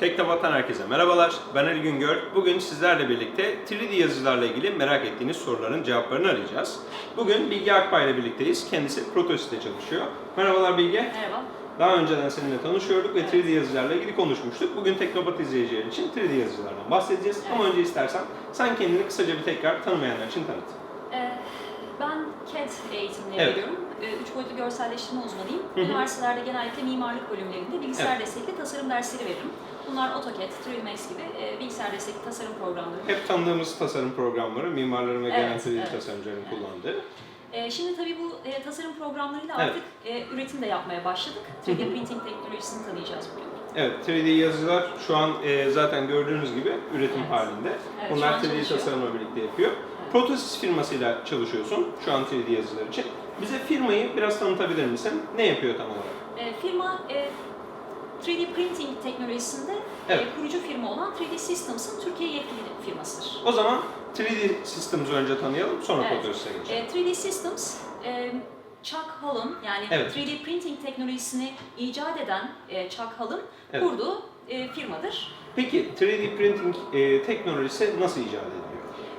Teknobot'tan herkese merhabalar. Ben Ali Güngör. Bugün sizlerle birlikte 3D yazıcılarla ilgili merak ettiğiniz soruların cevaplarını arayacağız. Bugün Bilge Akbay ile birlikteyiz. Kendisi Protosit'te çalışıyor. Merhabalar Bilge. Merhaba. Daha önceden seninle tanışıyorduk ve Evet. 3D yazıcılarla ilgili konuşmuştuk. Bugün Teknobot izleyicileri için 3D yazıcılardan bahsedeceğiz. Ama Evet. önce istersen sen kendini kısaca bir tekrar tanımayanlar için tanıt. Ee, ben CAD eğitimleri Evet. veriyorum. Ee, Üç boyutlu görselleştirme uzmanıyım. Hı hı. Üniversitelerde genellikle mimarlık bölümlerinde bilgisayar Evet. destekli tasarım dersleri veririm. Bunlar AutoCAD, 3ds Max gibi e, bilgisayar destekli tasarım programları. Hep tanıdığımız tasarım programları, mimarların ve genel Evet, 3D evet. tasarımcıların kullandığı. Ee, şimdi tabii bu e, tasarım programlarıyla Evet. artık e, üretim de yapmaya başladık. 3D Hı hı. printing teknolojisini tanıyacağız bugün. Evet, 3D yazıcılar şu an e, zaten gördüğünüz gibi üretim Evet. halinde. Evet, an 3D çalışıyor. tasarımla birlikte yapıyor. Protosys firmasıyla çalışıyorsun şu an 3D yazıcılar için. Bize firmayı biraz tanıtabilir misin? Ne yapıyor tam olarak? E, firma e, 3D printing teknolojisinde Evet. e, kurucu firma olan 3D Systems'ın Türkiye yetkili firmasıdır. O zaman 3D Systems'ı önce tanıyalım, sonra Evet. Protosys'e geçelim. E, 3D Systems, e, Chuck Hull'ın yani Evet. 3D printing teknolojisini icat eden e, Chuck Hull'ın Evet. kurduğu e, firmadır. Peki 3D printing e, teknolojisi nasıl icat ediliyor?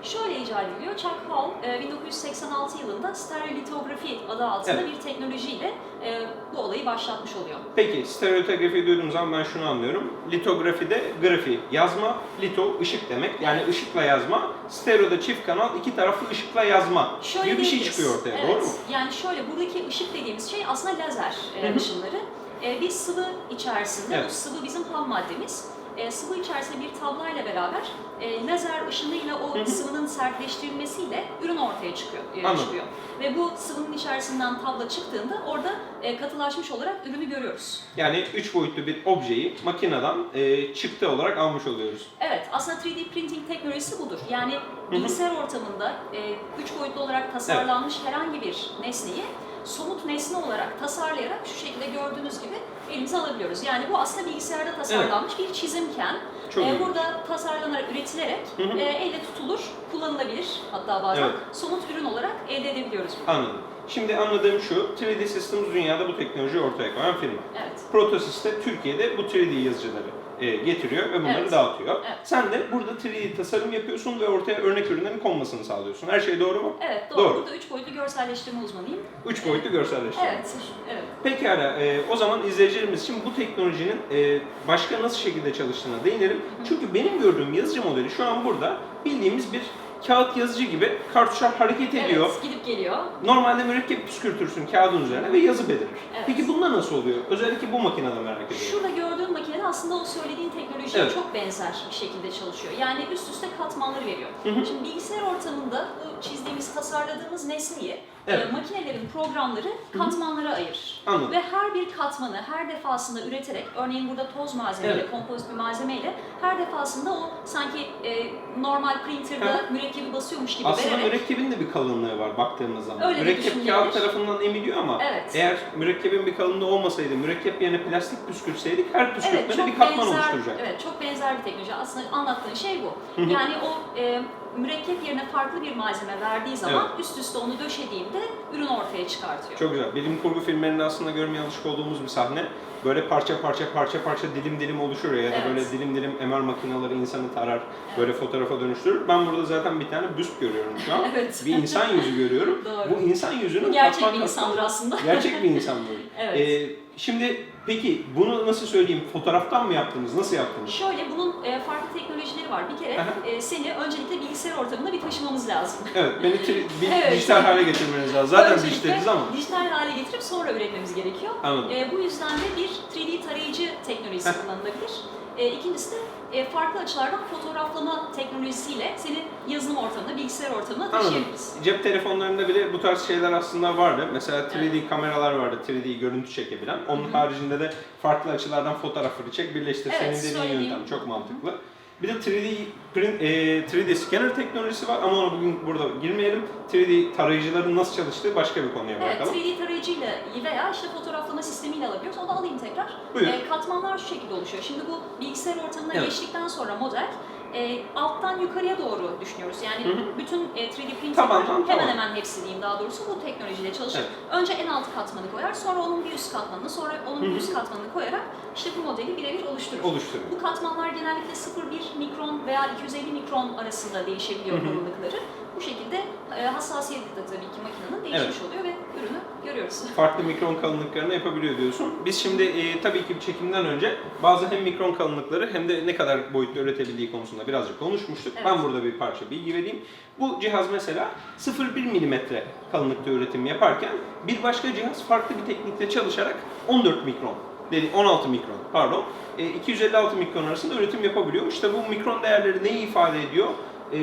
Şöyle icat ediliyor. Chuck Hull e, 1986 yılında stereolitografi adı altında Evet. bir teknolojiyle e, bu olayı başlatmış oluyor. Peki stereotografi duyduğum zaman ben şunu anlıyorum. Litografide grafi, yazma, lito ışık demek. Yani ışıkla yazma, stereoda çift kanal, iki taraflı ışıkla yazma Şöyle gibi bir şey çıkıyor ortaya, evet. doğru mu? Yani şöyle buradaki ışık dediğimiz şey aslında lazer e, ışınları. E, bir sıvı içerisinde, Evet. bu sıvı bizim ham maddemiz. E, sıvı içerisinde bir tablayla beraber e, lazer ışınıyla o Hı hı. sıvının sertleştirilmesiyle ürün ortaya çıkıyor. e, Anladım. çıkıyor. Ve bu sıvının içerisinden tabla çıktığında orada e, katılaşmış olarak ürünü görüyoruz. Yani üç boyutlu bir objeyi makineden e, çıktı olarak almış oluyoruz. Evet, aslında 3D printing teknolojisi budur. Yani bilgisayar ortamında e, üç boyutlu olarak tasarlanmış herhangi bir nesneyi somut nesne olarak tasarlayarak şu şekilde gördüğünüz gibi elimize alabiliyoruz. Yani bu aslında bilgisayarda tasarlanmış bir çizimken Çok e, burada tasarlanarak, üretilerek Hı hı. e, elle tutulur, kullanılabilir hatta bazen Evet. somut ürün olarak elde edebiliyoruz. bunu. Anladım. Şimdi anladığım şu, 3D Systems dünyada bu teknolojiyi ortaya koyan firma. Evet. Protosys de Türkiye'de bu 3D yazıcıları e, getiriyor ve bunları Evet. dağıtıyor. Evet. Sen de burada 3D tasarım yapıyorsun ve ortaya örnek ürünlerin konmasını sağlıyorsun. Her şey doğru mu? Evet, doğru. Doğru. Burada üç boyutlu görselleştirme uzmanıyım. Üç boyutlu görselleştirme. Evet, evet. Pekala, e, o zaman izleyicilerimiz için bu teknolojinin e, başka nasıl şekilde çalıştığına değinelim. Çünkü benim gördüğüm yazıcı modeli şu an burada bildiğimiz bir kağıt yazıcı gibi kartuşlar hareket ediyor. Evet, gidip geliyor. Normalde mürekkep püskürtürsün kağıdın üzerine ve yazı belirir. Evet. Peki bunda nasıl oluyor? Özellikle bu makinede merak ediyorum. Şurada gördüğün makinede aslında o söylediğin teknolojiye Evet. çok benzer bir şekilde çalışıyor. Yani üst üste katmanları veriyor. Hı hı. Şimdi bilgisayar ortamında bu çizdiğimiz, tasarladığımız nesneyi Evet. e, makinelerin programları katmanlara ayırır. Anladım. Ve her bir katmanı her defasında üreterek, örneğin burada toz malzemeyle, Evet. kompozit bir malzemeyle her defasında o sanki e, normal printer'da Hı. mürekkebi basıyormuş gibi Aslında vererek mürekkebin de bir kalınlığı var baktığımız zaman. Öyle mürekkep kağıt tarafından emiliyor ama Evet. eğer mürekkebin bir kalınlığı olmasaydı, mürekkep yerine plastik püskürtseydik her Evet, püskürtmede çok bir katman benzer, oluşturacak. Evet, çok benzer bir teknoloji. Aslında anlattığın şey bu. Hı hı. Yani o e, mürekkep yerine farklı bir malzeme verdiği zaman üst üste onu döşediğinde ürün ortaya çıkartıyor. Çok güzel. Bilim kurgu filmlerinde aslında görmeye alışık olduğumuz bir sahne. Böyle parça parça parça parça dilim dilim oluşur ya da Evet. böyle dilim dilim MR makineleri insanı tarar, böyle fotoğrafa dönüştürür. Ben burada zaten bir tane büst görüyorum şu an. Evet. Bir insan yüzü görüyorum. Doğru. Bu insan yüzünün Gerçek katman bir insandır aslında. Gerçek bir insan bu. Evet. Ee, şimdi peki bunu nasıl söyleyeyim? Fotoğraftan mı yaptınız? Nasıl yaptınız? Şöyle bunun e, farklı teknolojileri var. Bir kere Aha. e, seni öncelikle bilgisayar ortamında bir taşımamız lazım. Evet, beni tri- bir Evet. dijital hale getirmeniz lazım. Zaten Öncelikle dijitaliz ama. Dijital hale getirip sonra üretmemiz gerekiyor. Anladım. E, bu yüzden de bir 3D tarayıcı teknolojisi Heh. kullanılabilir. E, ikincisi de e, farklı açılardan fotoğraflama teknolojisiyle senin yazılım ortamına, bilgisayar ortamına taşıyabiliriz. Cep telefonlarında bile bu tarz şeyler aslında vardı. Mesela 3D kameralar vardı, 3D görüntü çekebilen. Onun haricinde de farklı açılardan fotoğrafları çek, birleştir. Evet, Senin dediğin söylediğim- yöntem çok mantıklı. Bir de 3D print, e, 3D scanner teknolojisi var ama ona bugün burada girmeyelim. 3D tarayıcıların nasıl çalıştığı başka bir konuya Evet, bırakalım. 3D tarayıcıyla veya işte fotoğraflama sistemiyle alabiliyoruz. Onu da alayım tekrar. Buyur. E, katmanlar şu şekilde oluşuyor. Şimdi bu bilgisayar ortamına Evet. geçtikten sonra model e, alttan yukarıya doğru düşünüyoruz. Yani Hı hı. bütün e, 3D printerler Tabandan hemen tavan. hemen hepsi diyeyim daha doğrusu bu teknolojiyle çalışır. Evet. Önce en alt katmanı koyar, sonra onun bir üst katmanını, sonra onun bir üst katmanını koyarak işte bu modeli birebir oluşturur. Oluşturuyor. Bu katmanlar genellikle 0,1 mikron veya 250 mikron arasında değişebiliyor kalınlıkları. Bu şekilde e, hassasiyeti de tabii ki makinenin değişmiş oluyor ve ürünü görüyoruz. farklı mikron kalınlıklarını yapabiliyor diyorsun. Biz şimdi e, tabii ki çekimden önce bazı hem mikron kalınlıkları hem de ne kadar boyutta üretebildiği konusunda birazcık konuşmuştuk. Evet. Ben burada bir parça bilgi vereyim. Bu cihaz mesela 0,1 milimetre kalınlıkta üretim yaparken bir başka cihaz farklı bir teknikle çalışarak 14 mikron dedi 16 mikron pardon e, 256 mikron arasında üretim yapabiliyor. İşte bu mikron değerleri neyi ifade ediyor? E,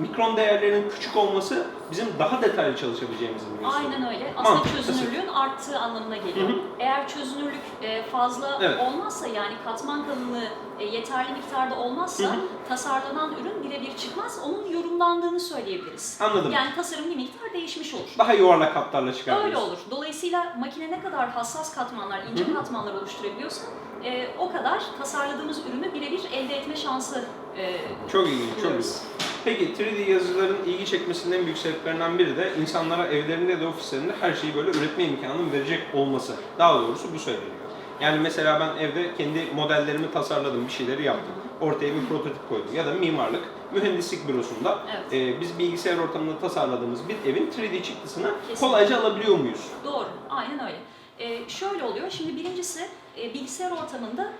mikron değerlerinin küçük olması bizim daha detaylı çalışabileceğimizi mi gösteriyor? Aynen öyle. Aslında Mantıklı. çözünürlüğün arttığı anlamına geliyor. Hı hı. Eğer çözünürlük e, fazla Evet. olmazsa yani katman kalınlığı e, yeterli miktarda olmazsa Hı hı. tasarlanan ürün birebir çıkmaz. Onun yorumlandığını söyleyebiliriz. Anladım. Yani tasarım bir miktar değişmiş olur. Daha yuvarlak hatlarla çıkar Öyle olur. Dolayısıyla makine ne kadar hassas katmanlar, ince Hı hı. katmanlar oluşturabiliyorsa e, o kadar tasarladığımız ürünü birebir elde etme şansı e, Çok ilginç, çok güzel. Peki 3D yazıcıların ilgi çekmesinin en büyük sebeplerinden biri de insanlara evlerinde de ofislerinde her şeyi böyle üretme imkanını verecek olması. Daha doğrusu bu söyleniyor. Yani mesela ben evde kendi modellerimi tasarladım, bir şeyleri yaptım. Ortaya bir prototip koydum. Ya da mimarlık, mühendislik bürosunda Evet. e, biz bilgisayar ortamında tasarladığımız bir evin 3D çıktısını Kesinlikle. kolayca alabiliyor muyuz? Doğru, aynen öyle. Ee, şöyle oluyor, şimdi birincisi e, bilgisayar ortamında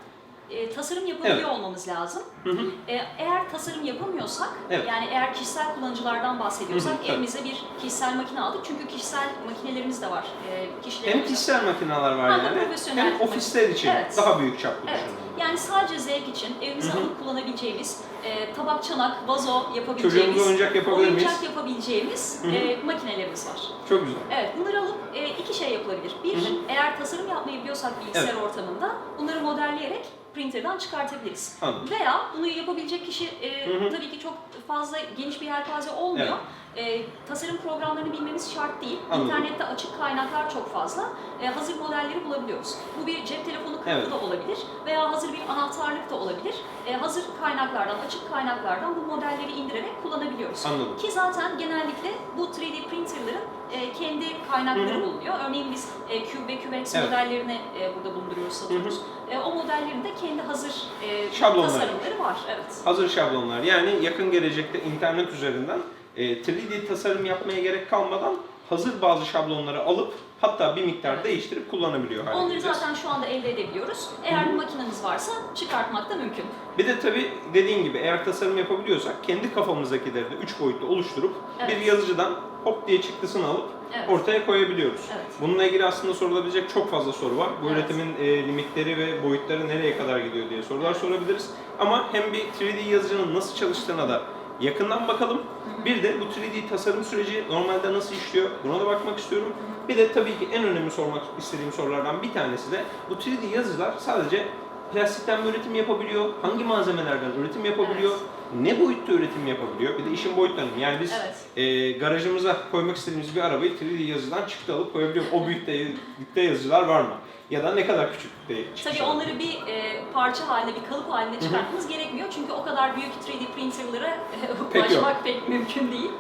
e, tasarım yapabiliyor Evet. olmamız lazım. Hı hı. E, eğer tasarım yapamıyorsak, Evet. yani eğer kişisel kullanıcılardan bahsediyorsak Hı hı, tabii. evimize bir kişisel makine aldık. Çünkü kişisel makinelerimiz de var. E, Hem kişisel makineler var Hem yani, profesyonel hem ofisler için Evet. daha büyük çaplı Evet. düşünün. Yani sadece zevk için evimize alıp kullanabileceğimiz, e, tabak, çanak, vazo yapabileceğimiz, Çocuğumuza oyuncak yapabilir miyiz? oyuncak yapabileceğimiz Hı hı. e, makinelerimiz var. Çok güzel. Evet, bunları alıp e, iki şey yapılabilir. Bir, Hı hı. eğer tasarım yapmayı biliyorsak bilgisayar ortamında bunları modelleyerek printer'dan çıkartabiliriz. Anladım. Veya bunu yapabilecek kişi e, Hı hı. tabii ki çok fazla geniş bir yelpaze olmuyor. E, tasarım programlarını bilmemiz şart değil. Anladım. İnternette açık kaynaklar çok fazla. E, hazır modelleri bulabiliyoruz. Bu bir cep telefonu kılıfı Evet. da olabilir veya hazır bir anahtarlık da olabilir. E, hazır kaynaklardan, açık kaynaklardan bu modelleri indirerek kullanabiliyoruz. Anladım. Ki zaten genellikle bu 3D printerların e, kendi kaynakları Hı hı. bulunuyor. Örneğin biz e, Cube ve CubeX Evet. modellerini e, burada bulunduruyoruz, satıyoruz. E, o modellerin de kendi hazır e, tasarımları var. Evet. Hazır şablonlar. Yani yakın gelecekte internet üzerinden e, 3D tasarım yapmaya gerek kalmadan hazır bazı şablonları alıp hatta bir miktar Evet. değiştirip kullanabiliyor hale Onları zaten şu anda elde edebiliyoruz. Eğer bir makineniz varsa çıkartmak da mümkün. Bir de tabii dediğin gibi eğer tasarım yapabiliyorsak kendi kafamızdakileri de 3 boyutlu oluşturup Evet. bir yazıcıdan hop diye çıktısını alıp Evet. ortaya koyabiliyoruz. Evet. Bununla ilgili aslında sorulabilecek çok fazla soru var. Bu Evet. üretimin e, limitleri ve boyutları nereye kadar gidiyor diye sorular sorabiliriz. Ama hem bir 3D yazıcının nasıl çalıştığına da yakından bakalım. Bir de bu 3D tasarım süreci normalde nasıl işliyor buna da bakmak istiyorum. Bir de tabii ki en önemli sormak istediğim sorulardan bir tanesi de bu 3D yazıcılar sadece plastikten mi üretim yapabiliyor? Hangi malzemelerden üretim yapabiliyor? Ne boyutta üretim yapabiliyor? Bir de işin boyutlarını. Yani biz Evet. e, garajımıza koymak istediğimiz bir arabayı 3D yazıcıdan çıktı alıp koyabiliyor. O büyüklükte yazıcılar var mı? Ya da ne kadar küçüklükte çıkmış Tabii olabilir? onları bir e, parça halinde, bir kalıp halinde çıkartmamız gerekmiyor. Çünkü o kadar büyük 3D printerlara e, Pek ulaşmak pek mümkün değil.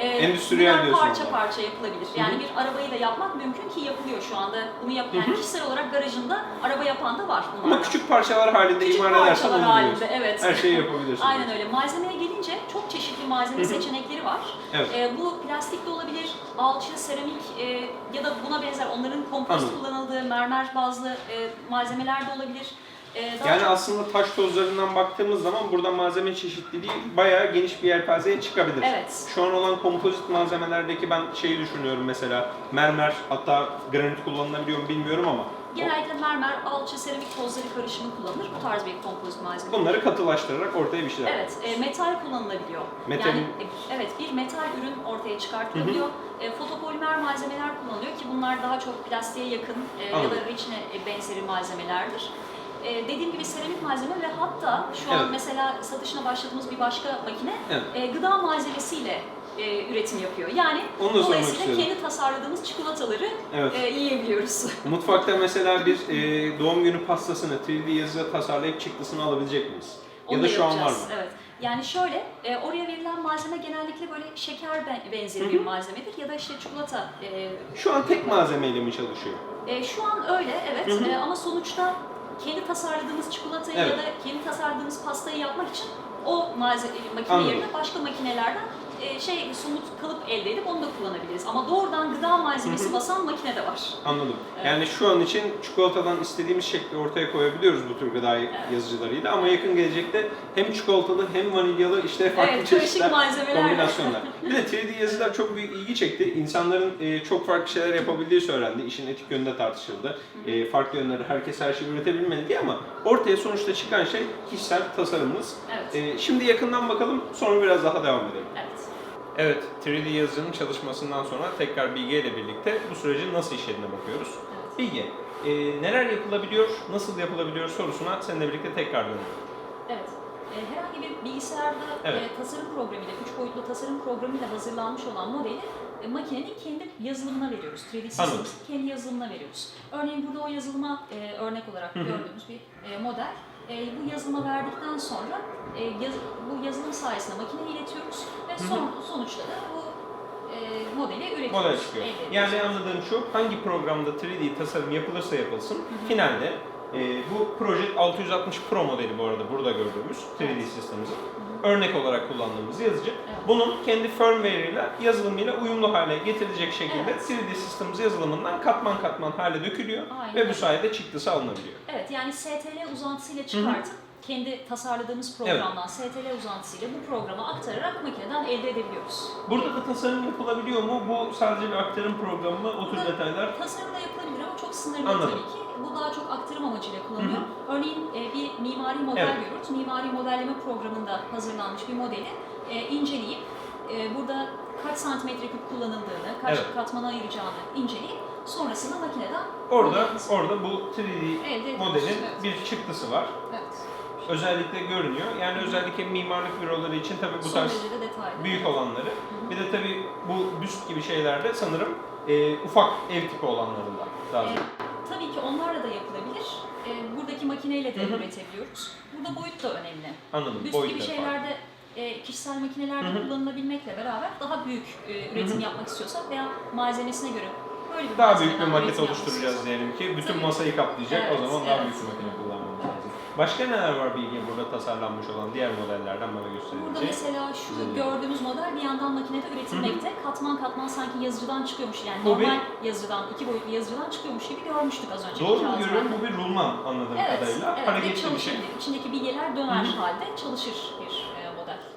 E, Endüstriyel bunlar diyorsun parça parça yapılabilir. Yani bir arabayı da yapmak mümkün ki yapılıyor şu anda. Bunu yap, yani kişisel olarak garajında araba yapan da var bunlardan. Ama küçük parçalar halinde Küçük imal edersen parçalar olur halinde, diyorsun. evet. Her şeyi yapabilirsin. Aynen öyle. Malzemeye gelince çok çeşitli malzeme Hı hı. seçenekleri var. Evet. Ee, bu plastik de olabilir, alçı, seramik e, ya da buna benzer onların Anladım. kullanıldığı mermer bazlı e, malzemeler de olabilir. Ee, daha Yani çok- aslında taş tozlarından baktığımız zaman burada malzeme çeşitliliği bayağı geniş bir yelpazeye çıkabilir. Evet. Şu an olan kompozit malzemelerdeki ben şeyi düşünüyorum mesela mermer hatta granit kullanılabiliyor mu bilmiyorum ama genellikle mermer, alçı, seramik tozları karışımı kullanılır. Bu tarz bir kompozit malzeme. bunları katılaştırarak ortaya bir şeyler Evet, e, metal kullanılabiliyor. Metalin- Yani e, evet bir metal ürün ortaya çıkartılabiliyor. E, fotopolimer malzemeler kullanılıyor ki bunlar daha çok plastiğe yakın e, ya Anladım. da reçine e, benzeri malzemelerdir. E, dediğim gibi seramik malzeme ve hatta şu an Evet. mesela satışına başladığımız bir başka makine Evet. e, gıda malzemesiyle e, üretim yapıyor. Yani Onu da sormak dolayısıyla istiyorum. kendi tasarladığımız çikolataları Evet. e, yiyebiliyoruz. Mutfakta mesela bir e, doğum günü pastasını 3D yazıda tasarlayıp çıktısını alabilecek miyiz? Onu Ya da şu an var yapacağız, mı? Evet. Yani şöyle, e, oraya verilen malzeme genellikle böyle şeker ben- benzeri bir malzemedir ya da işte çikolata. e, Şu an tek malzemeyle mi çalışıyor? e, şu an öyle evet Hı hı. E, ama sonuçta kendi tasarladığımız çikolatayı Evet. ya da kendi tasarladığımız pastayı yapmak için o malzeme makine Anladım. yerine başka makinelerden e, şey somut kalıp elde edip onu da kullanabiliriz. Ama doğrudan gıda malzemesi basan makine de var. Anladım. Evet. Yani şu an için çikolatadan istediğimiz şekli ortaya koyabiliyoruz bu tür gıda yazıcılarıyla ama yakın gelecekte hem çikolatalı hem vanilyalı işte farklı Evet, çeşitler, malzemeler. kombinasyonlar. Bir de 3D yazılar çok büyük ilgi çekti. İnsanların e, çok farklı şeyler yapabildiği söylendi. İşin etik yönünde tartışıldı. E, farklı yönleri, herkes her şeyi üretebilmeli diye ama ortaya sonuçta çıkan şey kişisel tasarımımız. Evet. E, şimdi yakından bakalım sonra biraz daha devam edelim. Evet. Evet, 3D yazıcının çalışmasından sonra tekrar Bilge ile birlikte bu sürecin nasıl işlediğine bakıyoruz. Bilge, e, neler yapılabiliyor, nasıl yapılabiliyor sorusuna seninle birlikte tekrar dönelim. Evet. E, herhangi bir bilgisayarda Evet. e, tasarım programıyla, üç boyutlu tasarım programıyla hazırlanmış olan modeli e, makinenin kendi yazılımına veriyoruz. 3D Anladım. Systems kendi yazılımına veriyoruz. Örneğin burada o yazılıma e, örnek olarak Hı hı. gördüğümüz bir e, model. E, bu yazılıma verdikten sonra e, yaz- bu yazılım sayesinde makineye iletiyoruz ve hı. son, sonuçta da bu e, modeli üretiyoruz. Model çıkıyor. Yani anladığım şu, hangi programda 3D tasarım yapılırsa yapılsın, hı. finalde e, bu Project 660 Pro modeli bu arada burada gördüğümüz 3D Evet. sistemimizin örnek olarak kullandığımız yazıcı. Evet. Bunun kendi firmware ile yazılımıyla uyumlu hale getirilecek şekilde Evet. 3D sistemimiz yazılımından katman katman hale dökülüyor Aynen ve bu sayede çıktısı alınabiliyor. Evet yani STL uzantısıyla çıkartıp kendi tasarladığımız programdan STL uzantısıyla bu programa aktararak makineden elde edebiliyoruz. Burada da tasarım yapılabiliyor mu? Bu sadece bir aktarım programı mı? O tür Burada detaylar. Tasarım da yapılabilir ama çok sınırlı Anladım. tabii ki. Bu daha çok aktarım amacıyla kullanılıyor. Örneğin e, bir mimari model Evet. görüyoruz. Mimari modelleme programında hazırlanmış bir modeli e, inceleyip e, burada kaç santimetre küp kullanıldığını, kaç Evet. katmana ayıracağını inceleyip sonrasında makineden Orada orada bu 3D elde ediyoruz. modelin Evet. bir çıktısı var. Evet. Özellikle görünüyor. Yani özellikle mimarlık büroları için tabii bu tarz detaylı. büyük olanları. Bir de tabii bu büst gibi şeylerde sanırım e, ufak ev tipi olanlarında daha E, ziyade. tabii ki onlarla da yapılabilir. E, buradaki makineyle de Hı hı. üretebiliyoruz. Burada boyut da önemli. Anladım. Büst boyut gibi da şeylerde e, kişisel makinelerde Hı hı. kullanılabilmekle beraber daha büyük e, üretim Hı hı. yapmak istiyorsak veya malzemesine göre böyle bir Daha büyük bir maket oluşturacağız diyelim ki. Bütün Tabii. masayı kaplayacak. o Evet, zaman daha evet. büyük bir makine kullanmamız lazım. Başka neler var bilgi burada tasarlanmış olan diğer modellerden bana Burada gösterebileceğin? mesela şu Güzel. gördüğümüz model bir yandan makinede üretilmekte. Katman katman sanki yazıcıdan çıkıyormuş yani Bu bir- normal yazıcıdan, iki boyutlu yazıcıdan çıkıyormuş gibi görmüştük az önce. Doğru mu görüyorum? Bu bir rulman anladığım Evet, kadarıyla. evet ve Hareketli bir şey. İçindeki bilyeler döner Hı hı. halde çalışır bir.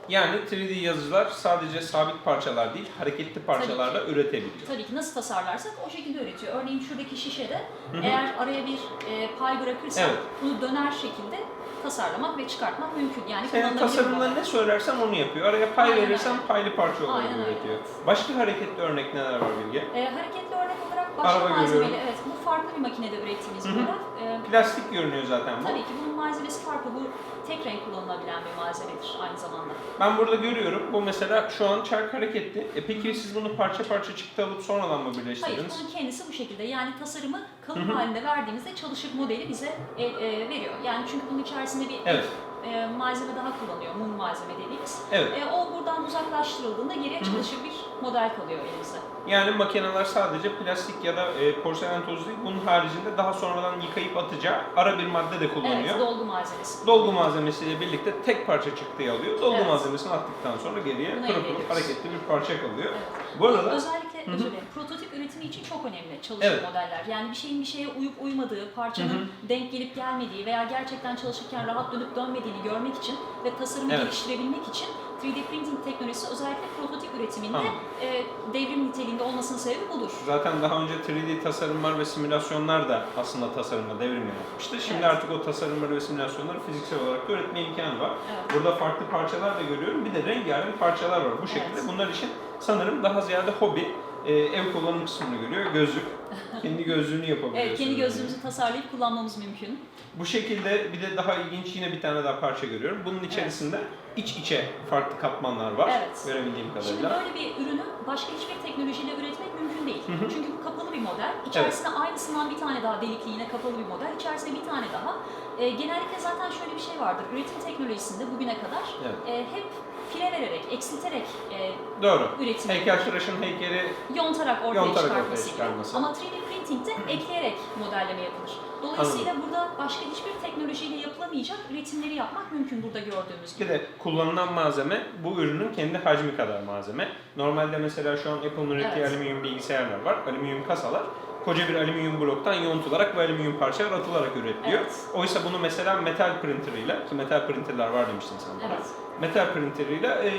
Yani 3D yazıcılar sadece sabit parçalar değil, hareketli parçalar da üretebiliyor. Tabii ki nasıl tasarlarsak o şekilde üretiyor. Örneğin şuradaki şişede Hı hı. eğer araya bir e, pay bırakırsak Evet. bunu döner şekilde tasarlamak ve çıkartmak mümkün. Yani Senin kullanılabilir ne söylersem onu yapıyor. Araya pay Aynen verirsen öyle. paylı parça olarak Aynen öyle. üretiyor. Başka hareketli örnek neler var Bilge? E, hareketli başka Araba malzemeyle, görüyorum. evet bu farklı bir makinede ürettiğimiz Hı bir hı. model. E, Plastik görünüyor zaten bu. tabii ki bunun malzemesi farklı. Bu tek renk kullanılabilen bir malzemedir aynı zamanda. Ben burada görüyorum. Bu mesela şu an çark hareketli. E peki siz bunu parça parça çıktı alıp sonradan mı Hayır, birleştirdiniz? bunun kendisi bu şekilde. Yani tasarımı kalıp Hı hı. halinde verdiğimizde çalışır modeli bize e, e, veriyor. Yani çünkü bunun içerisinde bir Evet. e, malzeme daha kullanıyor, mum malzeme dediğimiz. Evet. E, o buradan uzaklaştırıldığında geriye Hı hı. çalışır bir model kalıyor elimizde. Yani makineler sadece plastik ya da e, porselen tozu değil, bunun haricinde daha sonradan yıkayıp atacağı ara bir madde de kullanıyor. Evet, dolgu malzemesi. Dolgu malzemesiyle birlikte tek parça çıktıyı alıyor. Dolgu Evet. malzemesini attıktan sonra geriye Bunu pırıl pırıl hareketli bir parça kalıyor. Evet. Bu arada Özellikle özür dilerim, prototip üretimi için çok önemli çalışır Evet. modeller. Yani bir şeyin bir şeye uyup uymadığı, parçanın Hı denk gelip gelmediği veya gerçekten çalışırken rahat dönüp dönmediğini görmek için ve tasarımı Evet. geliştirebilmek için 3D printing teknolojisi özellikle prototip üretiminde Tamam. e, devrim niteliğinde olmasının sebebi budur. zaten daha önce 3D tasarımlar ve simülasyonlar da aslında tasarımda devrim yaratmıştı. Şimdi Evet. artık o tasarımları ve simülasyonları fiziksel olarak da üretme imkanı var. Evet. Burada farklı parçalar da görüyorum. Bir de rengarenk parçalar var bu şekilde. Evet. Bunlar için sanırım daha ziyade hobi, e, ev kullanım kısmını görüyor. Gözlük, kendi gözlüğünü yapabiliyorsunuz. Evet, kendi gözlüğümüzü tasarlayıp kullanmamız mümkün. Bu şekilde bir de daha ilginç yine bir tane daha parça görüyorum. Bunun içerisinde iç içe farklı katmanlar var. Evet. Görebildiğim Şimdi kadarıyla. böyle bir ürünü başka hiçbir teknolojiyle üretmek mümkün değil. Hı hı. Çünkü bu kapalı bir model. İçerisine aynısından bir tane daha delikli yine kapalı bir model. İçerisine bir tane daha. E, genellikle zaten şöyle bir şey vardır. Üretim teknolojisinde bugüne kadar Evet. e, hep file vererek, eksilterek e, Doğru. üretim Heykeltıraşın heykeli yontarak ortaya Yontarak ortaya çıkartması çıkarması. Ama 3D printing'de ekleyerek modelleme yapılır. Dolayısıyla burada başka hiçbir teknolojiyle yapılamayacak üretimleri yapmak mümkün burada gördüğümüz gibi. Bir de kullanılan malzeme bu ürünün kendi hacmi kadar malzeme. Normalde mesela şu an Apple'ın ürettiği Evet. alüminyum bilgisayarlar var, alüminyum kasalar. Koca bir alüminyum bloktan yontularak ve alüminyum parçalar atılarak üretiliyor. Evet. Oysa bunu mesela metal printerıyla, ki metal printerlar var demiştin sen bana. Evet, Metal printerıyla e,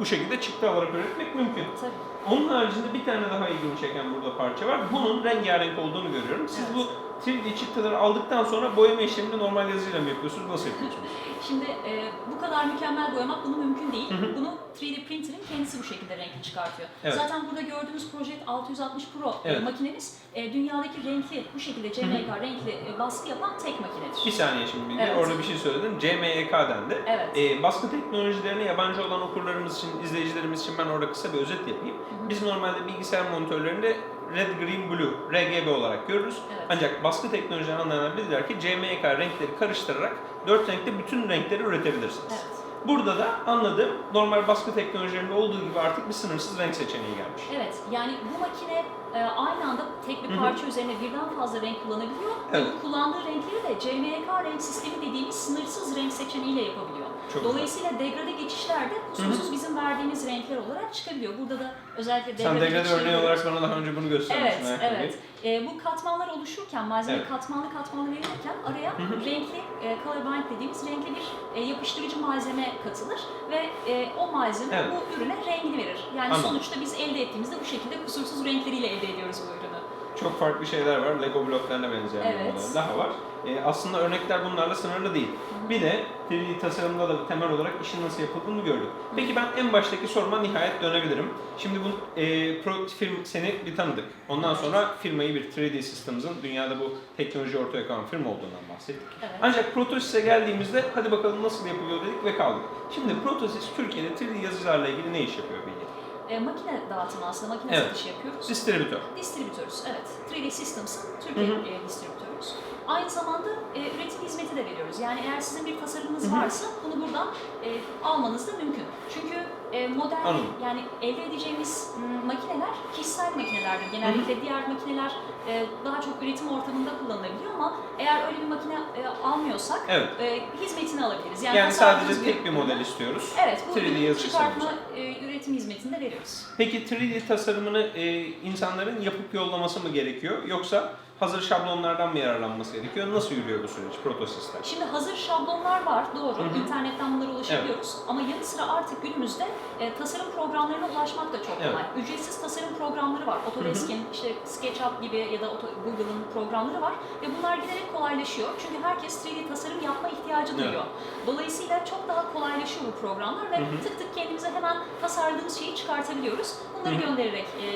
bu şekilde çıktı alarak üretmek mümkün. tabii. Onun haricinde bir tane daha ilgimi çeken burada parça var. Bunun rengarenk olduğunu görüyorum. Siz Evet. bu 3D çıktıları aldıktan sonra boyama işlemini normal yazıyla mı yapıyorsunuz? Nasıl yapıyorsunuz? Şimdi e, bu kadar mükemmel boyamak bunu mümkün değil. Hı hı. Bunu 3D printer'ın kendisi bu şekilde renkli çıkartıyor. Evet. Zaten burada gördüğünüz Project 660 Pro e, Evet. makinemiz e, dünyadaki renkli, bu şekilde CMYK renkli e, baskı yapan tek makinedir. Bir saniye şimdi de Evet. orada bir şey söyledin. CMYK dendi. Evet. Ee, baskı teknolojilerine yabancı olan okurlarımız için, izleyicilerimiz için ben orada kısa bir özet yapayım. hı. Biz normalde bilgisayar monitörlerinde red, green, blue, RGB olarak görürüz. Evet. Ancak baskı teknolojiden anlayanlar bilirler ki CMYK renkleri karıştırarak dört renkte bütün renkleri üretebilirsiniz. Evet. Burada da anladığım normal baskı teknolojilerinde olduğu gibi artık bir sınırsız renk seçeneği gelmiş. Evet, yani bu makine e, aynı anda tek bir parça üzerine birden fazla renk kullanabiliyor. Evet. Bu kullandığı renkleri de CMYK renk sistemi dediğimiz sınırsız renk seçeneğiyle yapabiliyor. Çok Dolayısıyla degrade geçişler de kusursuz bizim verdiğimiz renkler olarak çıkabiliyor. Burada da özellikle Sen degrade örneği olarak bana daha önce bunu göstermiştin. Evet, ayakkabıyı. evet. E, bu katmanlar oluşurken, malzeme Evet. katmanlı katmanlı verilirken araya Hı hı. renkli, e, color bind dediğimiz renkli bir e, yapıştırıcı malzeme katılır ve e, o malzeme Evet. bu ürüne rengini verir. Yani Anladım. sonuçta biz elde ettiğimizde bu şekilde kusursuz renkleriyle elde ediyoruz bu ürünü. Çok farklı şeyler var. Lego bloklarına benzeyen Evet. model daha var. Ee, aslında örnekler bunlarla sınırlı değil. Bir de 3D tasarımda da temel olarak işin nasıl yapıldığını gördük. Peki ben en baştaki soruma nihayet dönebilirim. Şimdi bu e, pro firm seni bir tanıdık. Ondan sonra firmayı bir 3D Systems'ın dünyada bu teknoloji ortaya koyan firma olduğundan bahsettik. Evet. Ancak Protosys'e geldiğimizde hadi bakalım nasıl yapılıyor dedik ve kaldık. Şimdi Protosys Türkiye'de 3D yazıcılarla ilgili ne iş yapıyor Bilge? E, makine dağıtımı aslında, makine Evet. satışı yapıyoruz. Distribütör. Distribütörüz, evet. 3D Systems'ın Türkiye Hı hı. e, distribütörüyüz. Aynı zamanda e, üretim hizmeti de veriyoruz. Yani eğer sizin bir tasarımınız Hı hı. varsa bunu buradan e, almanız da mümkün. Çünkü e, model, Anladım. yani elde edeceğimiz m, makineler kişisel makinelerdir. Genellikle diğer makineler e, daha çok üretim ortamında kullanılabiliyor ama eğer öyle bir makine e, almıyorsak Evet. e, hizmetini alabiliriz. Yani, Yani sadece tek bir model istiyoruz. Evet, bu 3D ürünü yazıcı çıkartma e, üretim hizmetini de veriyoruz. Peki 3D tasarımını e, insanların yapıp yollaması mı gerekiyor yoksa hazır şablonlardan mı yararlanması gerekiyor? Nasıl yürüyor bu süreç Protosys'te? Şimdi hazır şablonlar var, doğru. Hı hı. İnternetten bunlara ulaşabiliyoruz. Ama yanı sıra artık günümüzde e, tasarım programlarına ulaşmak da çok kolay. Ücretsiz tasarım programları var. Autodesk'in, işte SketchUp gibi ya da Google'ın programları var. Ve bunlar giderek kolaylaşıyor. Çünkü herkes 3D tasarım yapma ihtiyacı Evet. duyuyor. Dolayısıyla çok daha kolaylaşıyor bu programlar ve Hı hı. tık tık kendimize hemen tasarladığımız şeyi çıkartabiliyoruz. Bunları Hı hı. göndererek e,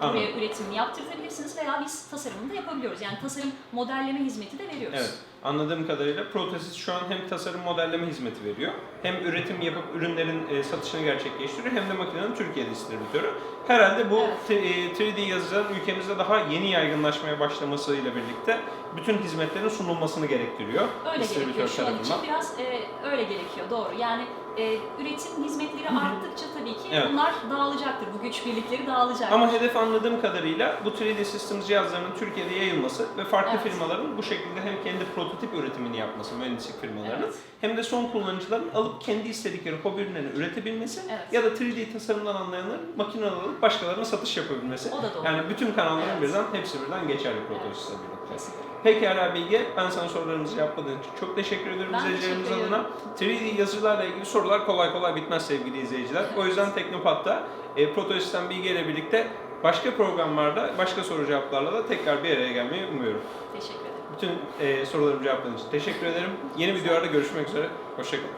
buraya Anladım. üretimini yaptırtabilirsiniz veya biz tasarımını da yapabiliyoruz. Yani tasarım modelleme hizmeti de veriyoruz. Evet. Anladığım kadarıyla Protosys şu an hem tasarım modelleme hizmeti veriyor, hem üretim yapıp ürünlerin e, satışını gerçekleştiriyor, hem de makinenin Türkiye distribütörü. Herhalde bu Evet. t- e, 3D yazıcıların ülkemizde daha yeni yaygınlaşmaya başlamasıyla birlikte bütün hizmetlerin sunulmasını gerektiriyor. Öyle gerekiyor şu an için biraz e, öyle gerekiyor doğru. Yani e, üretim hizmetleri arttıkça tabii ki Evet. bunlar dağılacaktır. Bu güç birlikleri dağılacaktır. Ama hedef anladığım kadarıyla bu 3D Systems cihazlarının Türkiye'de yayılması ve farklı Evet. firmaların bu şekilde hem kendi prototip üretimini yapması, mühendislik firmalarının Evet. hem de son kullanıcıların alıp kendi istedikleri hobi ürünlerini üretebilmesi Evet. ya da 3D tasarımdan anlayanların makine alıp başkalarına satış yapabilmesi. O da doğru. Yani bütün kanalların Evet. birden hepsi birden geçerli Protosys'le birlikte. Kesinlikle. Pekala Bilge, ben sana sorularımızı cevapladığın için çok teşekkür ediyorum izleyicilerimiz adına. 3D yazıcılarla ilgili sorular kolay kolay bitmez sevgili izleyiciler. O yüzden Teknopat'ta e, Protosys'ten Bilge ile birlikte başka programlarda, başka soru cevaplarla da tekrar bir araya gelmeyi umuyorum. Teşekkür ederim. Bütün e, sorularımı cevapladığın için teşekkür ederim. Yeni videolarda görüşmek üzere. Hoşçakalın.